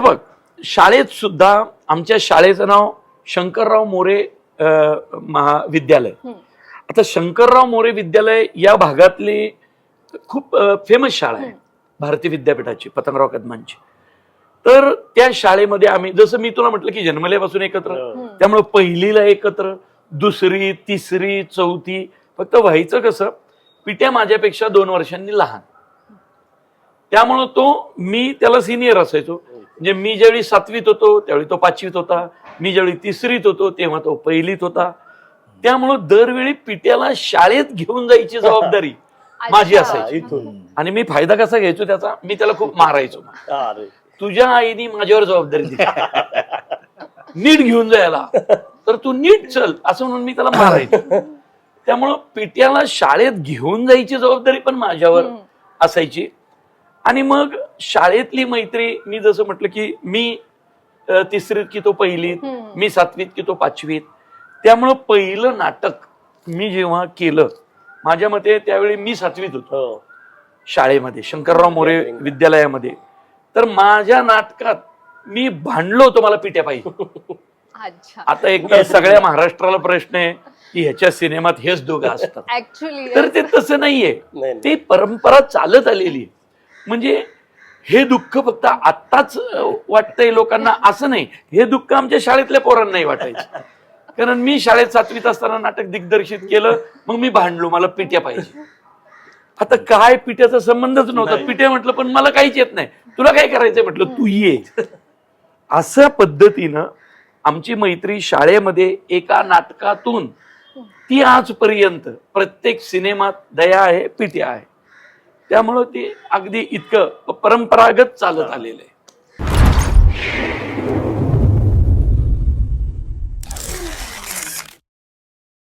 हे बघ शाळेत सुद्धा आमच्या शाळेचं नाव शंकरराव मोरे महाविद्यालय. आता शंकरराव मोरे विद्यालय या भागातली खूप फेमस शाळा आहे. भारतीय विद्यापीठाची पतंगराव कदमांची. तर त्या शाळेमध्ये आम्ही जसं मी तुला म्हटलं की जन्मल्यापासून एकत्र. त्यामुळे पहिलीला एकत्र दुसरी तिसरी चौथी फक्त व्हायचं कसं पिट्या माझ्यापेक्षा दोन वर्षांनी लहान. त्यामुळं तो मी त्याला सिनियर असायचो. म्हणजे मी ज्यावेळी सातवीत होतो त्यावेळी तो पाचवीत होता. मी ज्यावेळी तिसरीत होतो तेव्हा तो पहिलीत होता. त्यामुळं दरवेळी पिट्याला शाळेत घेऊन जायची जबाबदारी माझी. असायची. इथून. आणि मी फायदा कसा घ्यायचो त्याचा? मी त्याला खूप मारायचो. अरे. तुझ्या आईने माझ्यावर जबाबदारी दिली. नीट घेऊन जायला. तर तू नीट चल असं म्हणून मी त्याला मारायचो. त्यामुळं पिट्याला शाळेत घेऊन जायची जबाबदारी पण माझ्यावर. असायची. आणि मग शाळेतली मैत्री मी जसं म्हटलं की मी तिसरीत की तो पहिलीत. मी सातवीत की तो पाचवीत त्यामुळं पहिलं नाटक मी जेव्हा केलं माझ्या मते त्यावेळी मी सातवीत होतो. हो. शाळेमध्ये शंकरराव मोरे विद्यालयामध्ये. तर माझ्या नाटकात मी भांडलो होतो मला पिट्या पाहिजे अच्छा. आता एक सगळ्या महाराष्ट्राला प्रश्न आहे की ह्याच्या सिनेमात हेच दोघं असतात. तर ते तसं नाहीये. नाही नाही. ते परंपरा चालत आलेली आहे. म्हणजे हे दुःख फक्त आत्ताच वाटतंय लोकांना. असं नाही. हे दुःख आमच्या शाळेतल्या पोरांनाही वाटायचं. कारण मी शाळेत सातवीत असताना नाटक दिग्दर्शित केलं मग मी भांडलो. मला पिट्या पाहिजे. आता काय पिट्याचा संबंधच नव्हता. पिट्या म्हटलं पण मला काहीच येत नाही. तुला काय करायचंय? म्हटलं तू ये. अशा पद्धतीनं आमची मैत्री शाळेमध्ये एका नाटकातून ती आजपर्यंत प्रत्येक सिनेमात दया आहे पिट्या आहे. त्यामुळं ते अगदी इतकं परंपरागत चालत आलेलं आहे.